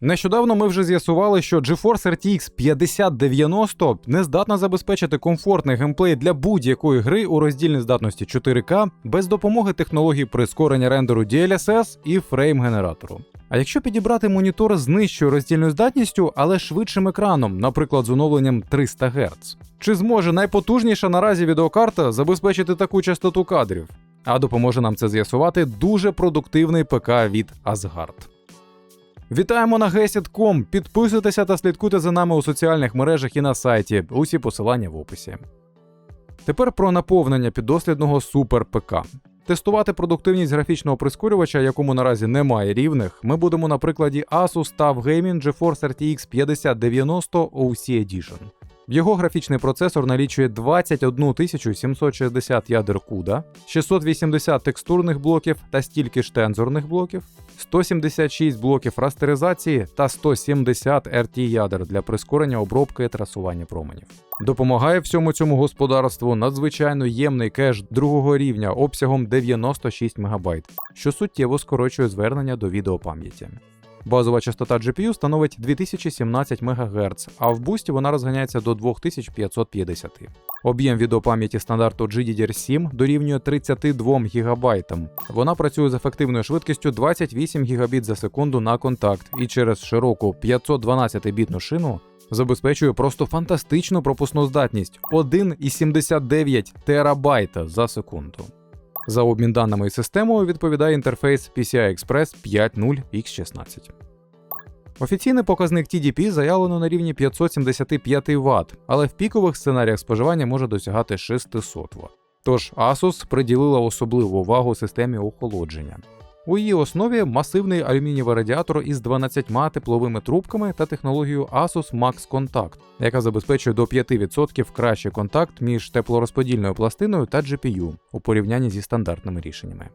Нещодавно ми вже з'ясували, що GeForce RTX 5090 не здатна забезпечити комфортний геймплей для будь-якої гри у роздільній здатності 4К без допомоги технологій прискорення рендеру DLSS і фрейм-генератору. А якщо підібрати монітор з нижчою роздільною здатністю, але швидшим екраном, наприклад, з оновленням 300 Гц, чи зможе найпотужніша наразі відеокарта забезпечити таку частоту кадрів? А допоможе нам це з'ясувати дуже продуктивний ПК від Asgard. Вітаємо на гесідком! Підписуйтеся та слідкуйте за нами у соціальних мережах і на сайті. Усі посилання в описі. Тепер про наповнення піддослідного супер ПК. Тестувати продуктивність графічного прискорювача, якому наразі немає рівних, ми будемо на прикладі Asus TUF Gaming GeForce RTX 5090 OC Edition. Його графічний процесор налічує 21 760 ядер CUDA, 680 текстурних блоків та стільки ж тензорних блоків, 176 блоків растеризації та 170 RT ядер для прискорення обробки і трасування променів. Допомагає всьому цьому господарству надзвичайно ємний кеш другого рівня обсягом 96 МБ, що суттєво скорочує звернення до відеопам'яті. Базова частота GPU становить 2017 МГц, а в бусті вона розганяється до 2550. Об'єм відеопам'яті стандарту GDDR7 дорівнює 32 ГБ. Вона працює з ефективною швидкістю 28 Гбіт за секунду на контакт і через широку 512-бітну шину забезпечує просто фантастичну пропускну здатність 1,79 терабайта за секунду. За обмін даними і системою відповідає інтерфейс PCI Express 5.0 X16. Офіційний показник TDP заявлено на рівні 575 Вт, але в пікових сценаріях споживання може досягати 600 Вт. Тож Asus приділила особливу увагу системі охолодження. У її основі масивний алюмінієвий радіатор із 12 тепловими трубками та технологією Asus Max Contact, яка забезпечує до 5% кращий контакт між теплорозподільною пластиною та GPU у порівнянні зі стандартними рішеннями.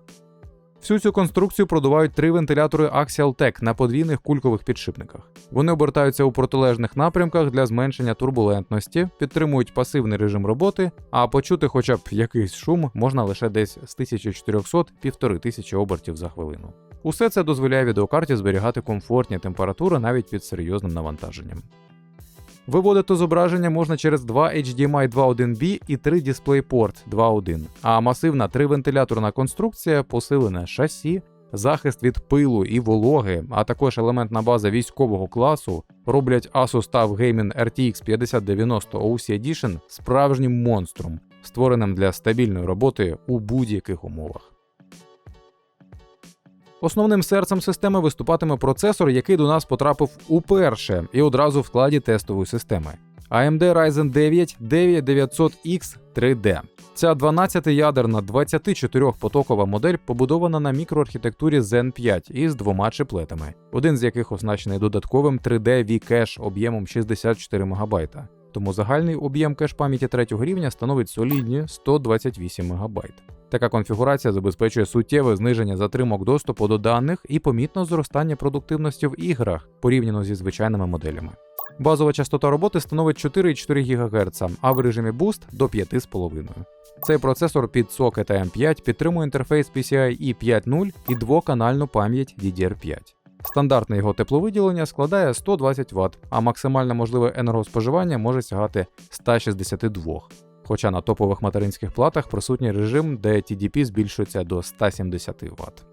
Всю цю конструкцію продувають три вентилятори Axial Tech на подвійних кулькових підшипниках. Вони обертаються у протилежних напрямках для зменшення турбулентності, підтримують пасивний режим роботи, а почути хоча б якийсь шум можна лише десь з 1400-1500 обертів за хвилину. Усе це дозволяє відеокарті зберігати комфортні температури навіть під серйозним навантаженням. Виводити зображення можна через два HDMI 2.1B і 3 DisplayPort 2.1, а масивна тривентиляторна конструкція, посилене шасі, захист від пилу і вологи, а також елементна база військового класу роблять Asus TUF Gaming RTX 5090 OC Edition справжнім монстром, створеним для стабільної роботи у будь-яких умовах. Основним серцем системи виступатиме процесор, який до нас потрапив уперше і одразу в складі тестової системи. AMD Ryzen 9 9900X 3D. Ця 12-ядерна 24-потокова модель побудована на мікроархітектурі Zen 5 із двома чиплетами, один з яких оснащений додатковим 3D V-Cache об'ємом 64 МБ. Тому загальний об'єм кеш пам'яті третього рівня становить солідні 128 МБ. Така конфігурація забезпечує суттєве зниження затримок доступу до даних і помітне зростання продуктивності в іграх порівняно зі звичайними моделями. Базова частота роботи становить 4,4 ГГц, а в режимі Boost до 5,5. Цей процесор під сокет AM5 підтримує інтерфейс PCIe 5.0 і двоканальну пам'ять DDR5. Стандартне його тепловиділення складає 120 Вт, а максимальне можливе енергоспоживання може сягати 162 Хоча на топових материнських платах присутній режим, де TDP збільшується до 170 Вт.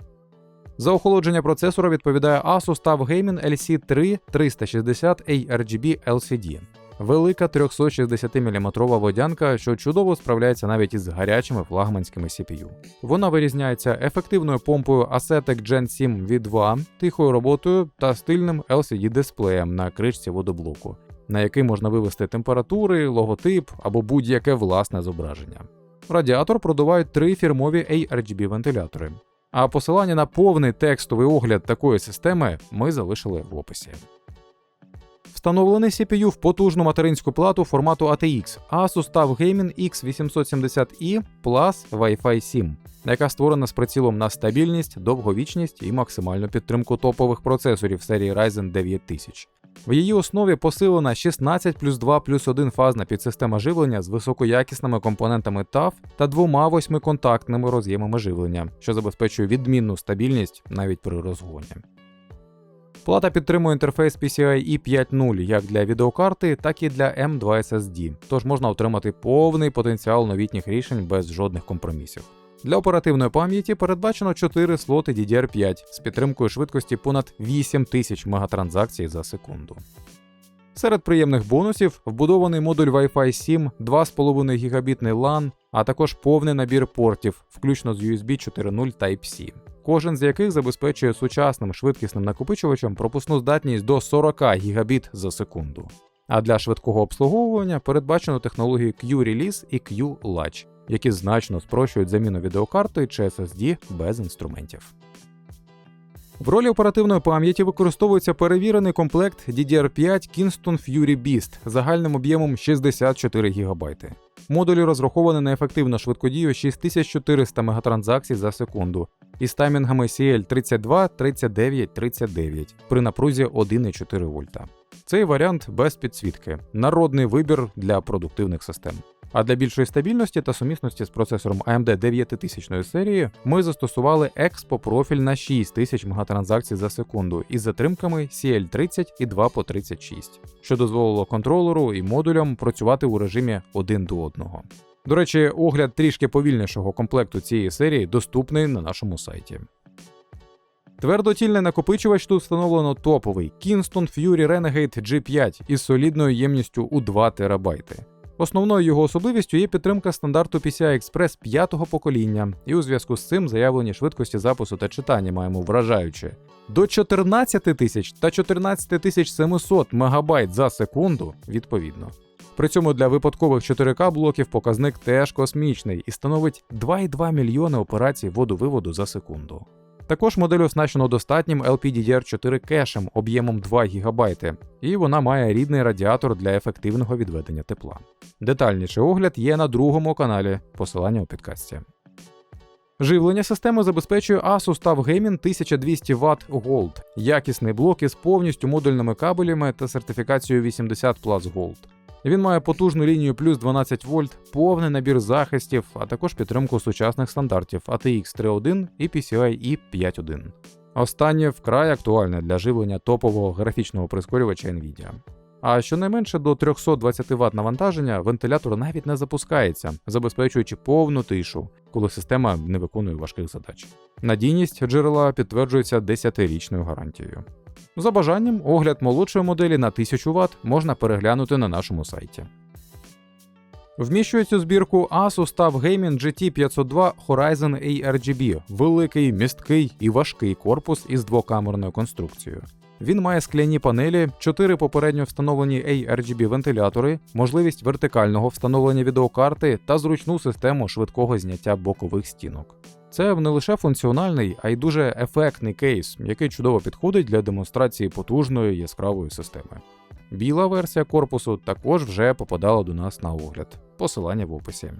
За охолодження процесора відповідає Asus TUF Gaming LC3 360 ARGB LCD. Велика 360-мм водянка, що чудово справляється навіть із гарячими флагманськими CPU. Вона вирізняється ефективною помпою Asetek Gen 7 V2, тихою роботою та стильним LCD-дисплеєм на кришці водоблоку, на який можна вивести температури, логотип або будь-яке власне зображення. Радіатор продувають три фірмові ARGB вентилятори. А посилання на повний текстовий огляд такої системи ми залишили в описі. Встановлений CPU в потужну материнську плату формату ATX Asus TUF Gaming X870i Plus Wi-Fi 7, яка створена з прицілом на стабільність, довговічність і максимальну підтримку топових процесорів серії Ryzen 9000. В її основі посилена 16 плюс 2 плюс 1 фазна підсистема живлення з високоякісними компонентами TAF та двома восьмиконтактними роз'ємами живлення, що забезпечує відмінну стабільність навіть при розгоні. Плата підтримує інтерфейс PCIe 5.0 як для відеокарти, так і для M2 SSD, тож можна отримати повний потенціал новітніх рішень без жодних компромісів. Для оперативної пам'яті передбачено 4 слоти DDR5 з підтримкою швидкості понад 8000 мегатранзакцій за секунду. Серед приємних бонусів вбудований модуль Wi-Fi 7, 2,5 гігабітний LAN, а також повний набір портів, включно з USB 4.0 Type-C, кожен з яких забезпечує сучасним швидкісним накопичувачем пропускну здатність до 40 гігабіт за секунду. А для швидкого обслуговування передбачено технології Q-Release і Q-Latch, які значно спрощують заміну відеокарти чи SSD без інструментів. В ролі оперативної пам'яті використовується перевірений комплект DDR5 Kingston Fury Beast загальним об'ємом 64 ГБ. Модулі розраховані на ефективну швидкодію 6400 мегатранзакцій за секунду із таймінгами CL 32, 39, 39 при напрузі 1,4 вольта. Цей варіант без підсвітки, народний вибір для продуктивних систем. А для більшої стабільності та сумісності з процесором AMD 9000 серії ми застосували Expo профіль на 6000 мегатранзакцій за секунду із затримками CL30 і 2 по 36, що дозволило контролеру і модулям працювати у режимі один до одного. До речі, огляд трішки повільнішого комплекту цієї серії доступний на нашому сайті. Твердотільний накопичувач тут встановлено топовий Kingston Fury Renegade G5 із солідною ємністю у 2 ТБ. Основною його особливістю є підтримка стандарту PCI Express п'ятого покоління, і у зв'язку з цим заявлені швидкості запису та читання маємо вражаючі до 14 тисяч та 14 700 МБ за секунду відповідно. При цьому для випадкових 4К блоків показник теж космічний і становить 2,2 мільйони операцій воду-виводу за секунду. Також модель оснащено достатнім LPDDR4 кешем об'ємом 2 ГБ, і вона має рідний радіатор для ефективного відведення тепла. Детальніший огляд є на другому каналі, посилання у підкасті. Живлення системи забезпечує Asus TUF Gaming 1200 Вт Gold, якісний блок із повністю модульними кабелями та сертифікацією 80 Plus Gold. Він має потужну лінію плюс 12 вольт, повний набір захистів, а також підтримку сучасних стандартів ATX 3.1 і PCIe 5.1. Останнє вкрай актуальне для живлення топового графічного прискорювача Nvidia. А щонайменше до 320 Вт навантаження вентилятор навіть не запускається, забезпечуючи повну тишу, коли система не виконує важких задач. Надійність джерела підтверджується 10-річною гарантією. За бажанням, огляд молодшої моделі на 1000 Вт можна переглянути на нашому сайті. Вміщує цю збірку Asus TUF Gaming GT502 Horizon ARGB, великий, місткий і важкий корпус із двокамерною конструкцією. Він має скляні панелі, 4 попередньо встановлені ARGB вентилятори, можливість вертикального встановлення відеокарти та зручну систему швидкого зняття бокових стінок. Це не лише функціональний, а й дуже ефектний кейс, який чудово підходить для демонстрації потужної яскравої системи. Біла версія корпусу також вже попадала до нас на огляд. Посилання в описі.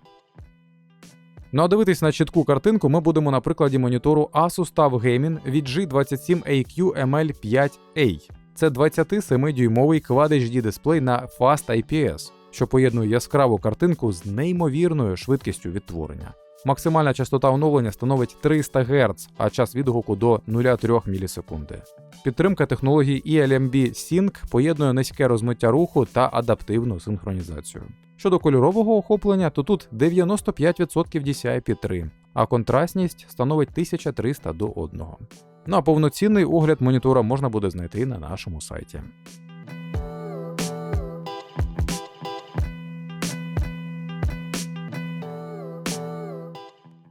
Ну а дивитись на чітку картинку ми будемо на прикладі монітору Asus TUF Gaming від G27AQ ML5A. Це 27-дюймовий Quad HD дисплей на Fast IPS, що поєднує яскраву картинку з неймовірною швидкістю відтворення. Максимальна частота оновлення становить 300 Гц, а час відгуку до 0,3 мілісекунди. Підтримка технології ELMB Sync поєднує низьке розмиття руху та адаптивну синхронізацію. Щодо кольорового охоплення, то тут 95% DCI-P3, а контрастність становить 1300 до 1. Ну а повноцінний огляд монітора можна буде знайти на нашому сайті.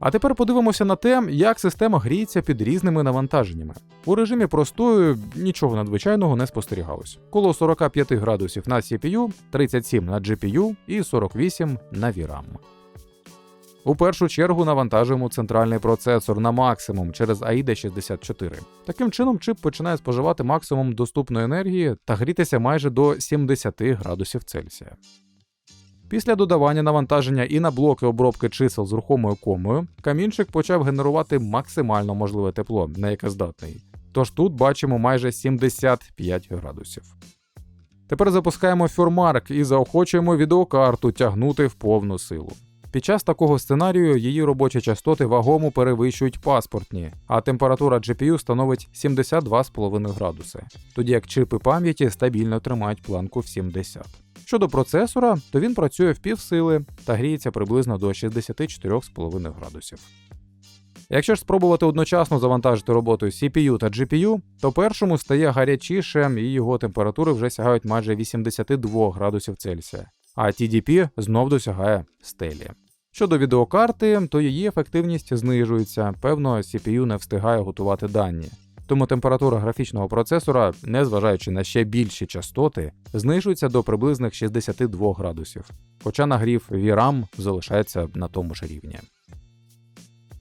А тепер подивимося на те, як система гріється під різними навантаженнями. У режимі простою нічого надзвичайного не спостерігалось. Коло 45 градусів на CPU, 37 на GPU і 48 на VRAM. У першу чергу навантажуємо центральний процесор на максимум через AIDA 64. Таким чином, чип починає споживати максимум доступної енергії та грітися майже до 70 градусів Цельсія. Після додавання навантаження і на блоки обробки чисел з рухомою комою, камінчик почав генерувати максимально можливе тепло, на яке здатний. Тож тут бачимо майже 75 градусів. Тепер запускаємо фюрмарк і заохочуємо відеокарту тягнути в повну силу. Під час такого сценарію її робочі частоти вагому перевищують паспортні, а температура GPU становить 72,5 градуси, тоді як чипи пам'яті стабільно тримають планку в 70. Щодо процесора, то він працює в півсили та гріється приблизно до 64,5 градусів. Якщо ж спробувати одночасно завантажити роботу CPU та GPU, то першому стає гарячіше і його температури вже сягають майже 82 градусів Цельсія, а TDP знов досягає стелі. Щодо відеокарти, то її ефективність знижується, певно, CPU не встигає готувати дані. Тому температура графічного процесора, незважаючи на ще більші частоти, знижується до приблизних 62 градусів, хоча нагрів VRAM залишається на тому ж рівні.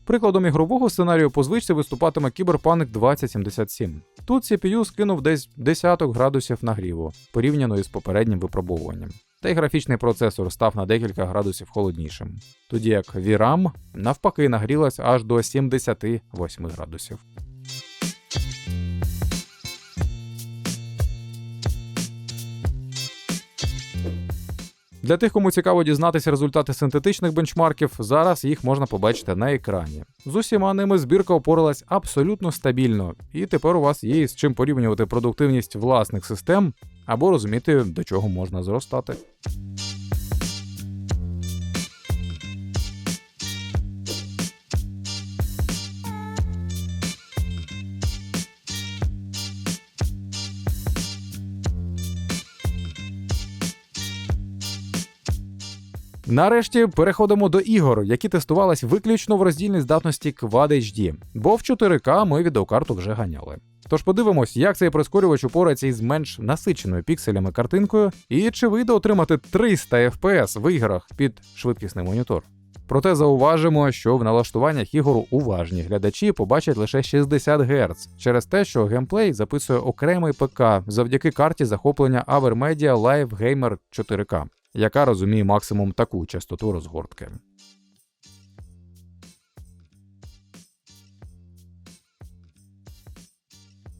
Прикладом ігрового сценарію по звичці виступатиме Cyberpunk 2077. Тут CPU скинув десь десяток градусів нагріву, порівняно із попереднім випробовуванням. Та й графічний процесор став на декілька градусів холоднішим, тоді як VRAM навпаки нагрілась аж до 78 градусів. Для тих, кому цікаво дізнатися результати синтетичних бенчмарків, зараз їх можна побачити на екрані. З усіма ними збірка опоралась абсолютно стабільно, і тепер у вас є з чим порівнювати продуктивність власних систем або розуміти, до чого можна зростати. Нарешті переходимо до ігор, які тестувались виключно в роздільній здатності Quad HD, бо в 4К ми відеокарту вже ганяли. Тож подивимось, як цей прискорювач упорається із менш насиченою пікселями картинкою, і чи вийде отримати 300 FPS в іграх під швидкісний монітор. Проте зауважимо, що в налаштуваннях ігору уважні глядачі побачать лише 60 Гц через те, що геймплей записує окремий ПК завдяки карті захоплення AverMedia Live Gamer 4K яка розуміє максимум таку частоту розгортки.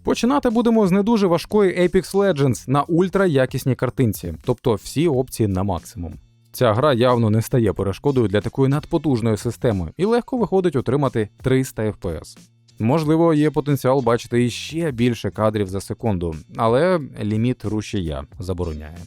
Починати будемо з не дуже важкої Apex Legends на ультраякісній картинці, тобто всі опції на максимум. Ця гра явно не стає перешкодою для такої надпотужної системи і легко виходить отримати 300 FPS. Можливо, є потенціал бачити іще більше кадрів за секунду, але ліміт рушія забороняє.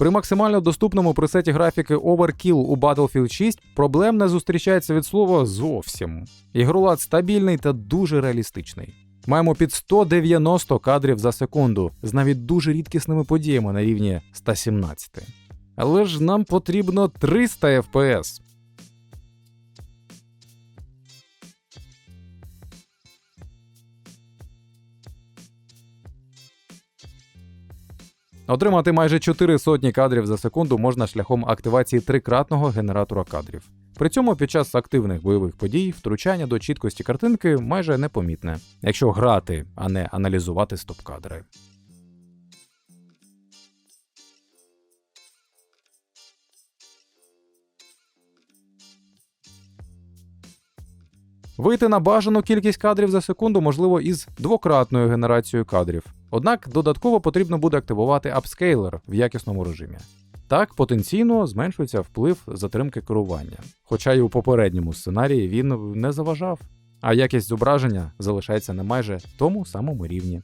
При максимально доступному пресеті графіки Overkill у Battlefield 6 проблем не зустрічається від слова зовсім. Ігролад стабільний та дуже реалістичний. Маємо під 190 кадрів за секунду з навіть дуже рідкісними подіями на рівні 117. Але ж нам потрібно 300 FPS. Отримати майже 4 сотні кадрів за секунду можна шляхом активації трикратного генератора кадрів. При цьому під час активних бойових подій втручання до чіткості картинки майже непомітне, якщо грати, а не аналізувати стоп-кадри. Вийти на бажану кількість кадрів за секунду можливо із двократною генерацією кадрів. Однак додатково потрібно буде активувати апскейлер в якісному режимі. Так потенційно зменшується вплив затримки керування, хоча й у попередньому сценарії він не заважав, а якість зображення залишається на майже тому самому рівні.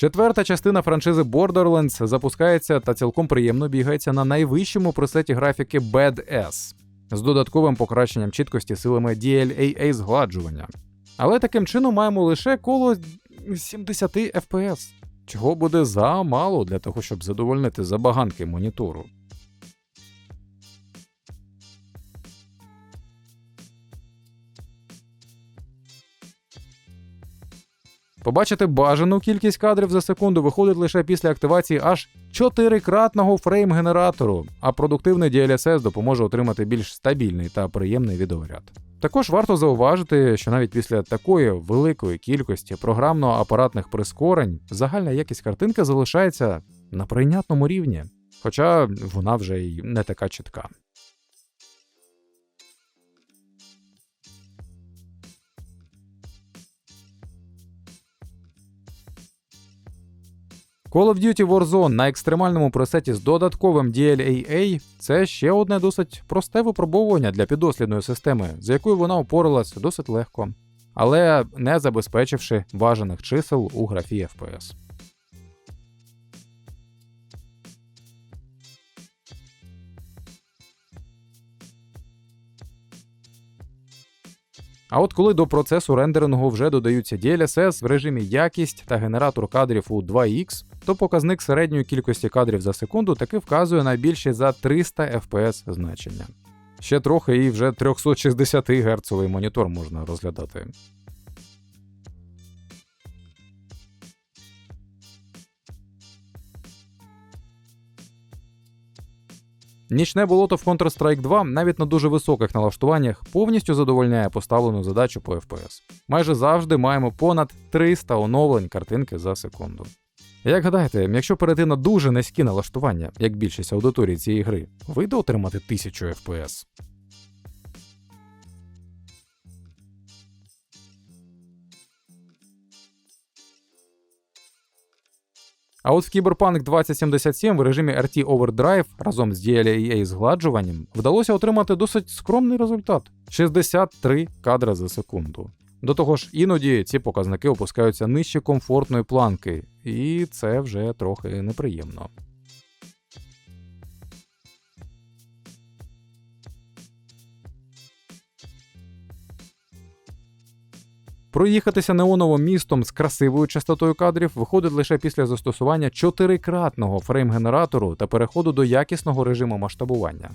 Четверта частина франшизи Borderlands запускається та цілком приємно бігається на найвищому пресеті графіки Bad-S з додатковим покращенням чіткості силами DLAA згладжування. Але таким чином маємо лише коло 70 FPS, чого буде замало для того, щоб задовольнити забаганки монітору. Побачити бажану кількість кадрів за секунду виходить лише після активації аж чотирикратного фрейм-генератору, а продуктивний DLSS допоможе отримати більш стабільний та приємний відеоряд. Також варто зауважити, що навіть після такої великої кількості програмно-апаратних прискорень загальна якість картинки залишається на прийнятному рівні. Хоча вона вже й не така чітка. Call of Duty Warzone на екстремальному пресеті з додатковим DLAA – це ще одне досить просте випробовування для підослідної системи, за якою вона упоралась досить легко, але не забезпечивши бажаних чисел у графі FPS. А от коли до процесу рендерингу вже додаються DLSS в режимі якість та генератор кадрів у 2X, то показник середньої кількості кадрів за секунду таки вказує на більше за 300 FPS значення. Ще трохи і вже 360 Гц монітор можна розглядати. Нічне болото в Counter-Strike 2 навіть на дуже високих налаштуваннях повністю задовольняє поставлену задачу по FPS. Майже завжди маємо понад 300 оновлень картинки за секунду. Як гадаєте, якщо перейти на дуже низькі налаштування, як більшість аудиторії цієї гри, вийде отримати 1000 FPS? А от в Cyberpunk 2077 в режимі RT Overdrive разом з DLAA згладжуванням вдалося отримати досить скромний результат 63 кадри за секунду. До того ж, іноді ці показники опускаються нижче комфортної планки, і це вже трохи неприємно. Проїхатися неоновим містом з красивою частотою кадрів виходить лише після застосування чотирикратного фрейм-генератору та переходу до якісного режиму масштабування.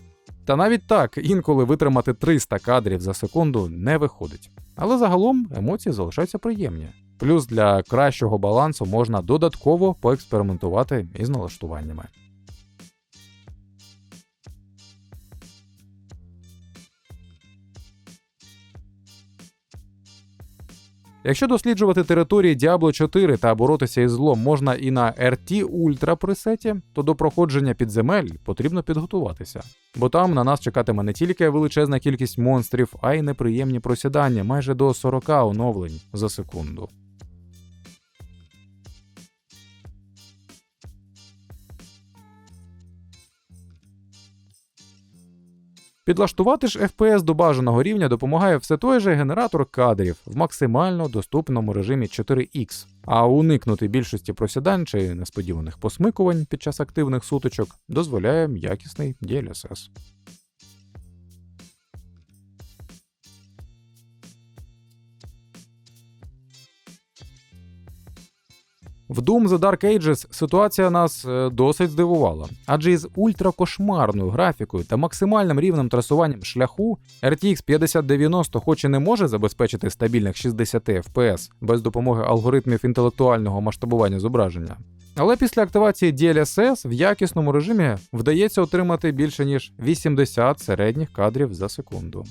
Та навіть так інколи витримати 300 кадрів за секунду не виходить. Але загалом емоції залишаються приємні. Плюс для кращого балансу можна додатково поекспериментувати із налаштуваннями. Якщо досліджувати території Diablo 4 та боротися із злом можна і на RT Ultra пресеті, то до проходження підземель потрібно підготуватися. Бо там на нас чекатиме не тільки величезна кількість монстрів, а й неприємні просідання майже до 40 оновлень за секунду. Підлаштувати ж FPS до бажаного рівня допомагає все той же генератор кадрів в максимально доступному режимі 4X, а уникнути більшості просідань чи несподіваних посмикувань під час активних сутичок дозволяє якісний DLSS. В Doom The Dark Ages ситуація нас е, досить здивувала, адже із ультракошмарною графікою та максимальним рівнем трасуванням шляху RTX 5090 хоч і не може забезпечити стабільних 60 FPS без допомоги алгоритмів інтелектуального масштабування зображення. Але після активації DLSS в якісному режимі вдається отримати більше ніж 80 середніх кадрів за секунду.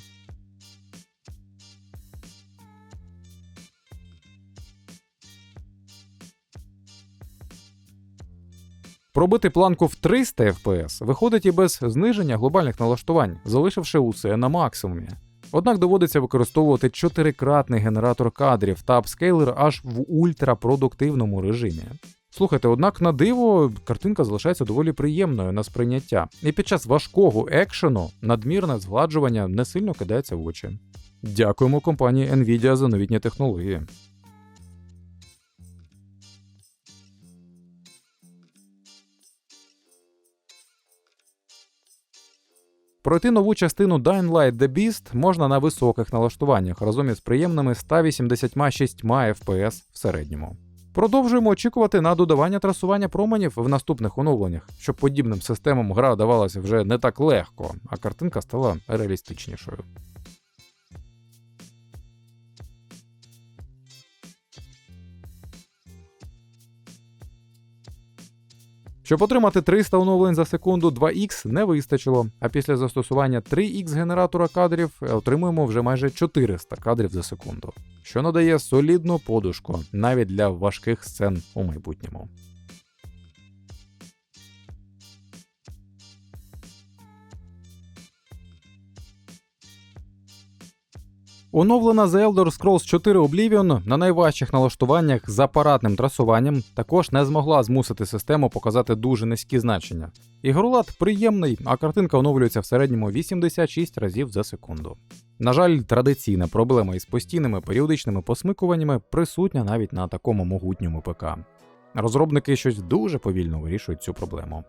Пробити планку в 300 FPS виходить і без зниження глобальних налаштувань, залишивши усе на максимумі. Однак доводиться використовувати чотирикратний генератор кадрів та апскейлер аж в ультрапродуктивному режимі. Слухайте, однак на диво картинка залишається доволі приємною на сприйняття, і під час важкого екшену надмірне згладжування не сильно кидається в очі. Дякуємо компанії Nvidia за новітні технології. Пройти нову частину Dying Light The Beast можна на високих налаштуваннях разом із приємними 186 FPS в середньому. Продовжуємо очікувати на додавання трасування променів в наступних оновленнях, щоб подібним системам гра давалася вже не так легко, а картинка стала реалістичнішою. Щоб отримати 300 оновлень за секунду, 2х не вистачило, а після застосування 3х генератора кадрів отримуємо вже майже 400 кадрів за секунду, що надає солідну подушку навіть для важких сцен у майбутньому. Оновлена The Elder Scrolls 4 Oblivion на найважчих налаштуваннях з апаратним трасуванням також не змогла змусити систему показати дуже низькі значення. Ігролад приємний, а картинка оновлюється в середньому 86 разів за секунду. На жаль, традиційна проблема із постійними періодичними посмикуваннями присутня навіть на такому могутньому ПК. Розробники щось дуже повільно вирішують цю проблему.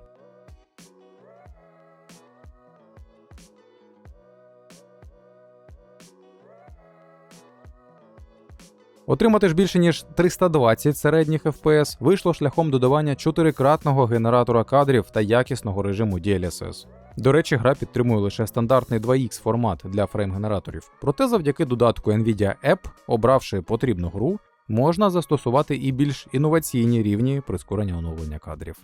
Отримати ж більше ніж 320 середніх FPS вийшло шляхом додавання чотирикратного генератора кадрів та якісного режиму DLSS. До речі, гра підтримує лише стандартний 2X формат для фрейм-генераторів. Проте завдяки додатку Nvidia App, обравши потрібну гру, можна застосувати і більш інноваційні рівні прискорення оновлення кадрів.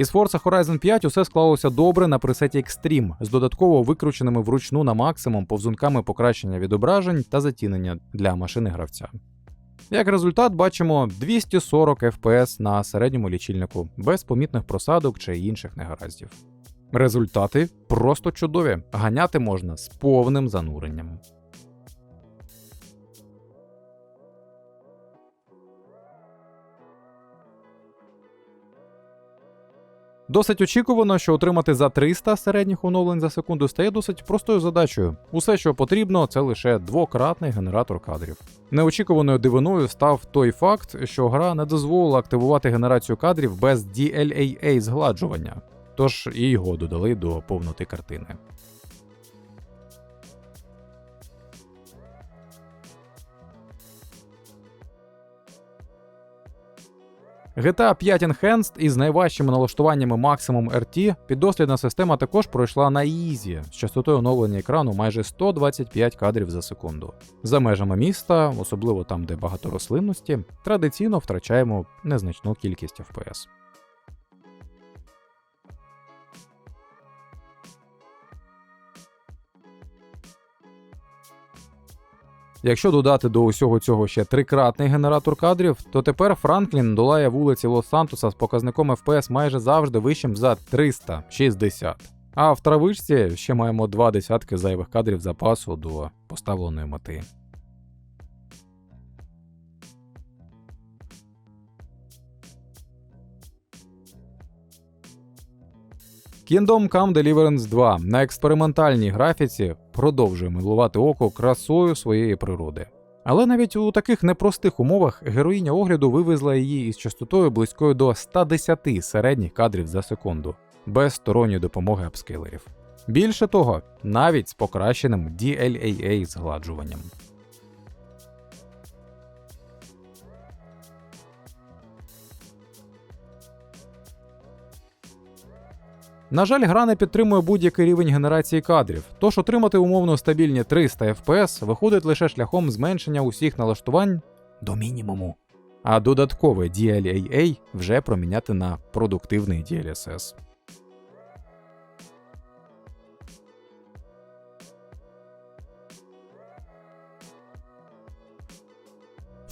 Із Forza Horizon 5 усе склалося добре на пресеті Extreme з додатково викрученими вручну на максимум повзунками покращення відображень та затінення для машини гравця. Як результат, бачимо 240 FPS на середньому лічильнику, без помітних просадок чи інших негараздів. Результати просто чудові, ганяти можна з повним зануренням. Досить очікувано, що отримати за 300 середніх оновлень за секунду стає досить простою задачею. Усе, що потрібно, це лише двократний генератор кадрів. Неочікуваною дивиною став той факт, що гра не дозволила активувати генерацію кадрів без DLAA згладжування, тож і його додали до повноти картини. GTA 5 Enhanced із найважчими налаштуваннями Maximum RT піддослідна система також пройшла на Easy з частотою оновлення екрану майже 125 кадрів за секунду. За межами міста, особливо там, де багато рослинності, традиційно втрачаємо незначну кількість FPS. Якщо додати до усього цього ще трикратний генератор кадрів, то тепер Франклін долає вулиці Лос-Сантоса з показником FPS майже завжди вищим за 360. А в травичці ще маємо два десятки зайвих кадрів запасу до поставленої мети. Kingdom Come Deliverance 2 на експериментальній графіці продовжує милувати око красою своєї природи. Але навіть у таких непростих умовах героїня огляду вивезла її із частотою близькою до 110 середніх кадрів за секунду, без сторонньої допомоги апскейлерів. Більше того, навіть з покращеним DLAA згладжуванням. На жаль, гра не підтримує будь-який рівень генерації кадрів, тож отримати умовно стабільні 300 FPS виходить лише шляхом зменшення усіх налаштувань до мінімуму. А додаткове DLAA вже проміняти на продуктивний DLSS.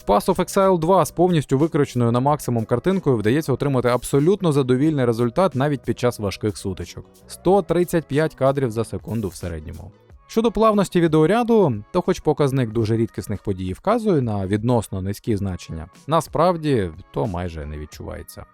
Pass of Exile 2 з повністю викрученою на максимум картинкою вдається отримати абсолютно задовільний результат навіть під час важких сутичок 135 кадрів за секунду в середньому. Щодо плавності відеоряду, то хоч показник дуже рідкісних подій вказує на відносно низькі значення, насправді то майже не відчувається.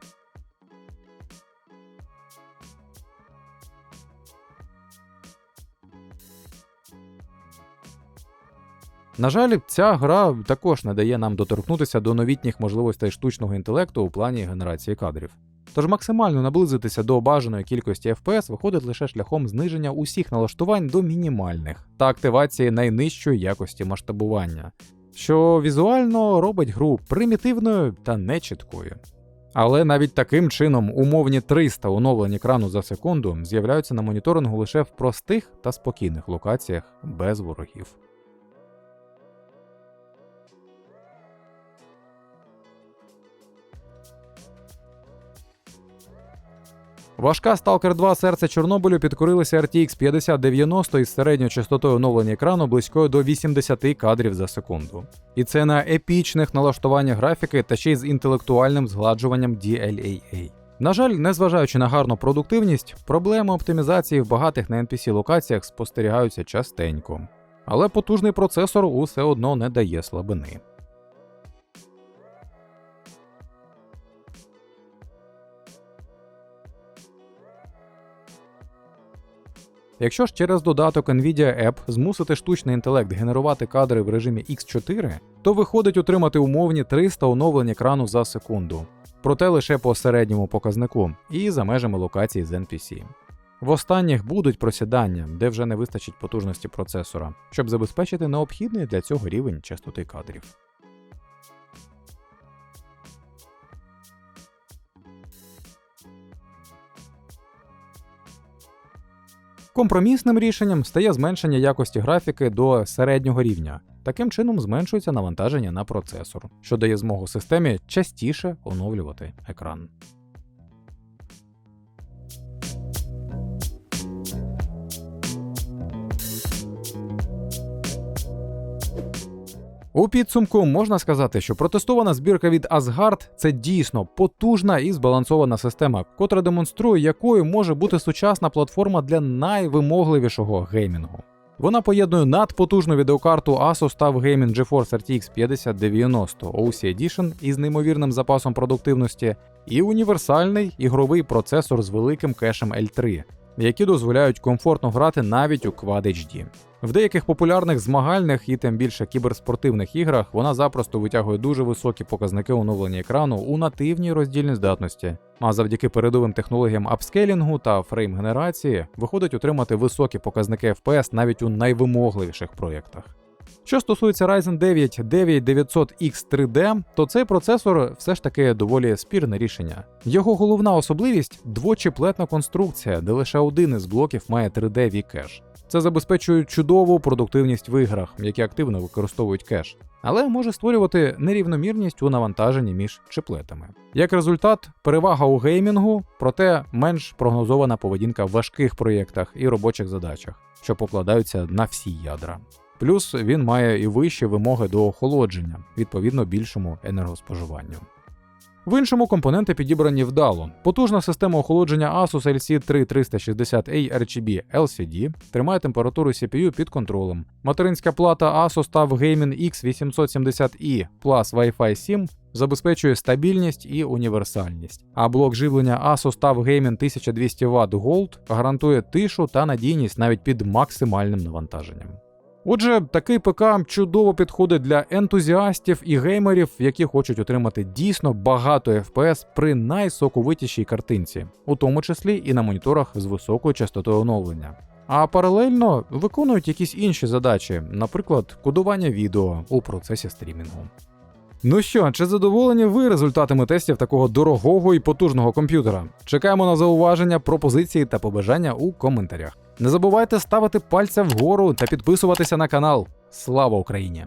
На жаль, ця гра також не дає нам доторкнутися до новітніх можливостей штучного інтелекту у плані генерації кадрів. Тож максимально наблизитися до бажаної кількості FPS виходить лише шляхом зниження усіх налаштувань до мінімальних та активації найнижчої якості масштабування, що візуально робить гру примітивною та нечіткою. Але навіть таким чином умовні 300 оновлень екрану за секунду з'являються на моніторингу лише в простих та спокійних локаціях без ворогів. Важка Stalker 2 серце Чорнобилю підкорилася RTX 5090 із середньою частотою оновлення екрану близькою до 80 кадрів за секунду. І це на епічних налаштуваннях графіки та ще й з інтелектуальним згладжуванням DLAA. На жаль, незважаючи на гарну продуктивність, проблеми оптимізації в багатих на NPC локаціях спостерігаються частенько. Але потужний процесор усе одно не дає слабини. Якщо ж через додаток NVIDIA App змусити штучний інтелект генерувати кадри в режимі X4, то виходить отримати умовні 300 оновлень екрану за секунду, проте лише по середньому показнику і за межами локації з NPC. В останніх будуть просідання, де вже не вистачить потужності процесора, щоб забезпечити необхідний для цього рівень частоти кадрів. Компромісним рішенням стає зменшення якості графіки до середнього рівня. Таким чином зменшується навантаження на процесор, що дає змогу системі частіше оновлювати екран. У підсумку можна сказати, що протестована збірка від Asgard – це дійсно потужна і збалансована система, котра демонструє, якою може бути сучасна платформа для найвимогливішого геймінгу. Вона поєднує надпотужну відеокарту Asus TUF Gaming GeForce RTX 5090 OC Edition із неймовірним запасом продуктивності і універсальний ігровий процесор з великим кешем L3, які дозволяють комфортно грати навіть у Quad HD. В деяких популярних змагальних і тим більше кіберспортивних іграх вона запросто витягує дуже високі показники оновлення екрану у нативній роздільній здатності. А завдяки передовим технологіям апскейлінгу та фрейм-генерації виходить отримати високі показники FPS навіть у найвимогливіших проєктах. Що стосується Ryzen 9 9900X 3D, то цей процесор все ж таки доволі спірне рішення. Його головна особливість двочіплетна конструкція, де лише один із блоків має 3D V-кеш. Це забезпечує чудову продуктивність в іграх, які активно використовують кеш, але може створювати нерівномірність у навантаженні між чиплетами. Як результат, перевага у геймінгу, проте менш прогнозована поведінка в важких проєктах і робочих задачах, що покладаються на всі ядра. Плюс він має і вищі вимоги до охолодження, відповідно більшому енергоспоживанню. В іншому компоненти підібрані вдало. Потужна система охолодження Asus LC3360A RGB LCD тримає температуру CPU під контролем. Материнська плата Asus TUF Gaming X870i Plus Wi-Fi 7 забезпечує стабільність і універсальність. А блок живлення Asus TUF Gaming 1200 Вт Gold гарантує тишу та надійність навіть під максимальним навантаженням. Отже, такий ПК чудово підходить для ентузіастів і геймерів, які хочуть отримати дійсно багато FPS при найсоковитішій картинці, у тому числі і на моніторах з високою частотою оновлення. А паралельно виконують якісь інші задачі, наприклад, кодування відео у процесі стрімінгу. Ну що, чи задоволені ви результатами тестів такого дорогого і потужного комп'ютера? Чекаємо на зауваження, пропозиції та побажання у коментарях. Не забувайте ставити пальця вгору та підписуватися на канал. Слава Україні!